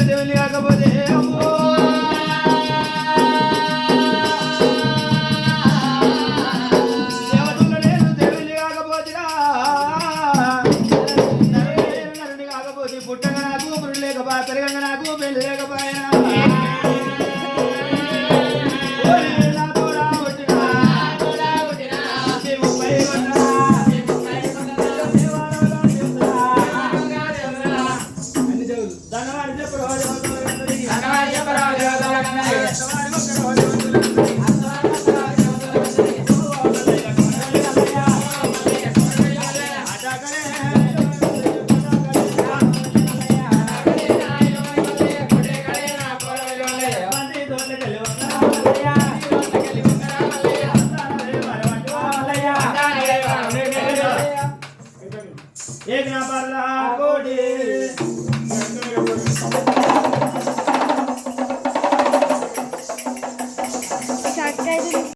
దేవుని కాకపోతే పుట్టగా నాకు లేకపోతే నాకు పెళ్ళి లేకపోయినా. Y que la